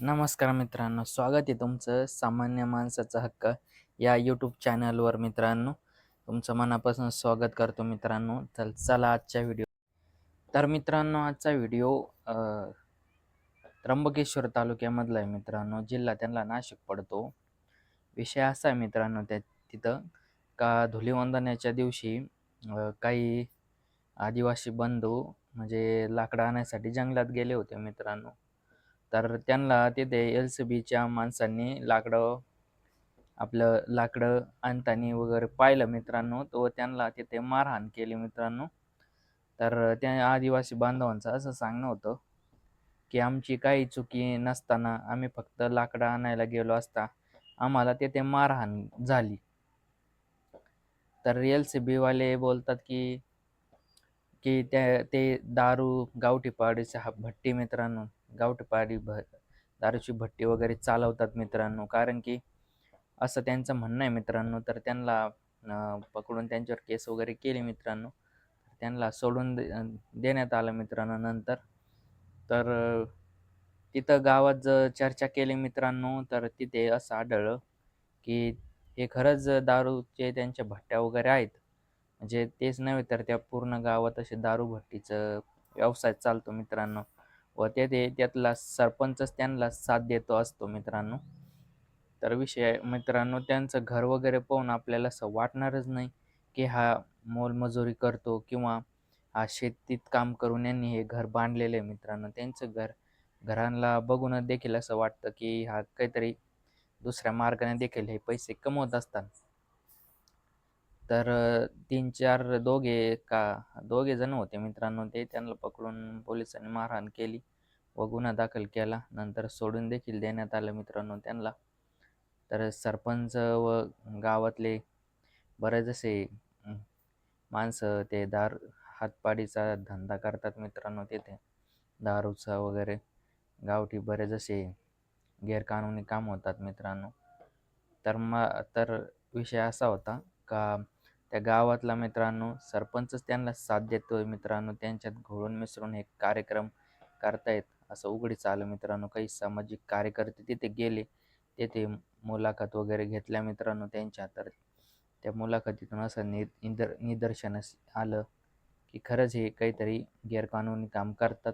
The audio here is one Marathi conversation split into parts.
नमस्कार मित्रांनो स्वागत आहे तुमचं सामान्य माणसाचा हक्क या यूट्यूब चॅनलवर मित्रांनो. तुमचं मनापासून स्वागत करतो मित्रांनो. चल चला आजच्या व्हिडिओ तर मित्रांनो आजचा व्हिडिओ त्र्यंबकेश्वर तालुक्यामधला आहे मित्रांनो. जिल्हा त्यांना नाशिक पडतो. विषय असा आहे मित्रांनो त्या तिथं का धुलीवंदनाच्या दिवशी काही आदिवासी बंधू म्हणजे लाकडं आणायसाठी जंगलात गेले होते मित्रांनो. तर त्यांना तिथे एल सी बीच्या माणसांनी लाकडं आपलं लाकडं आणताना वगैरे पाहिलं मित्रांनो. तो त्यांना तिथे मारहाण केली मित्रांनो. तर त्या आदिवासी बांधवांचं असं सांगणं होतं की आमची काही चुकी नसताना आम्ही फक्त लाकडं आणायला गेलो असता आम्हाला तिथे मारहाण झाली. तर एल सी बीवाले बोलतात की की त्या ते दारू गावठी पाडीचा भट्टी मित्रांनो. गावठीपाडी भ दारूची भट्टी वगैरे चालवतात मित्रांनो. कारण की असं त्यांचं म्हणणं आहे मित्रांनो. तर त्यांना पकडून त्यांच्यावर केस वगैरे केली मित्रांनो. त्यांना सोडून दे देण्यात आलं मित्रांनो नंतर. तर तिथं गावात जर चर्चा केली मित्रांनो तर तिथे असं आढळलं की हे खरंच दारूचे त्यांच्या भट्ट्या वगैरे आहेत. म्हणजे तेच नव्हे तर त्या पूर्ण गावात असे दारू भट्टीचं व्यवसाय चालतो मित्रांनो. व ते ते त्यातला सरपंचच त्यांना साथ देतो असतो मित्रांनो. तर विषय मित्रांनो त्यांचं घर वगैरे पाहून आपल्याला असं वाटणारच नाही की हा मोलमजुरी करतो किंवा हा शेतीत काम करून यांनी हे घर बांधलेलं आहे मित्रांनो. त्यांचं घर घरांना बघूनच देखील असं वाटतं की हा काहीतरी दुसऱ्या मार्गाने देखील हे पैसे कमवत असतात. तर तीन चार दोघे का दोघे जण होते मित्रांनो. ते त्यांना पकडून पोलिसांनी मारहाण केली व गुन्हा दाखल केला. नंतर सोडून देखील देण्यात आलं मित्रांनो त्यांना. तर सरपंच व गावातले बरेच असे माणसं ते दार हातपाडीचा धंदा करतात मित्रांनो तेथे. दारूचा वगैरे. गावठी बरेच असे गैरकानूनी काम होतात मित्रांनो. तर मग तर विषय असा होता का त्या गावातला मित्रांनो सरपंचच त्यांना साथ देतोय मित्रांनो. त्यांच्यात घोळून मिसळून हे कार्यक्रम करतायत. असं उघडीच आलं मित्रांनो. काही सामाजिक कार्यकर्ते तिथे गेले. तेथे मुलाखत वगैरे घेतल्या मित्रांनो त्यांच्या. तर त्या मुलाखतीतून असं नि निदर निदर्शनास आलं की खरंच हे काहीतरी गैरकानूनी काम करतात.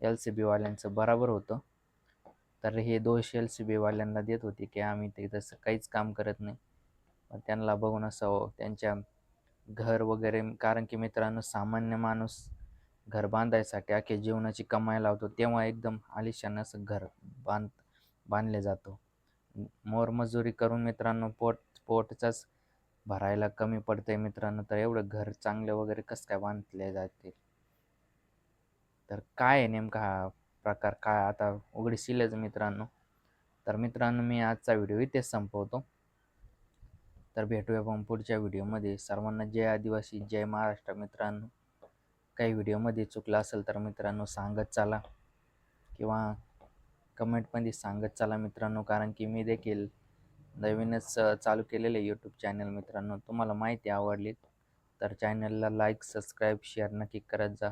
एल सी बीवाल्यांचं बराबर होतं. तर हे दोष एल सी बीवाल्यांना देत होते की आम्ही ते तसं काहीच काम करत नाही. त्यांना बघून असं त्यांच्या घर वगैरे कारण की मित्रांनो सामान्य माणूस घर बांधायसाठी अख्ख्या जीवनाची कमाई लावतो तेव्हा एकदम आलिशान असं घर बांध बांधले जातो. मोरमजुरी करून मित्रांनो पोट पोटचाच भरायला कमी पडतंय मित्रांनो तर एवढं घर चांगले वगैरे कसं काय बांधले जाते तर काय आहे नेमका हा प्रकार? काय आता उघडशीलच मित्रांनो? तर मित्रांनो मी आजचा व्हिडिओ इथेच संपवतो. तर भेटूया पण पुढच्या व्हिडिओमध्ये. सर्वांना जय आदिवासी जय महाराष्ट्र. मित्रांनो काही व्हिडिओमध्ये चुकला असेल तर मित्रांनो सांगत चाला किंवा कमेंटमध्ये सांगत चाला मित्रांनो कारण की मी देखील नवीनच चालू केलेले यूट्यूब चॅनल मित्रांनो. तुम्हाला माहिती आवडली तर चॅनलला लाईक सबस्क्राईब शेअर नक्की करत जा.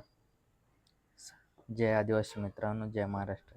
जय आदिवासी मित्रांनो जय महाराष्ट्र.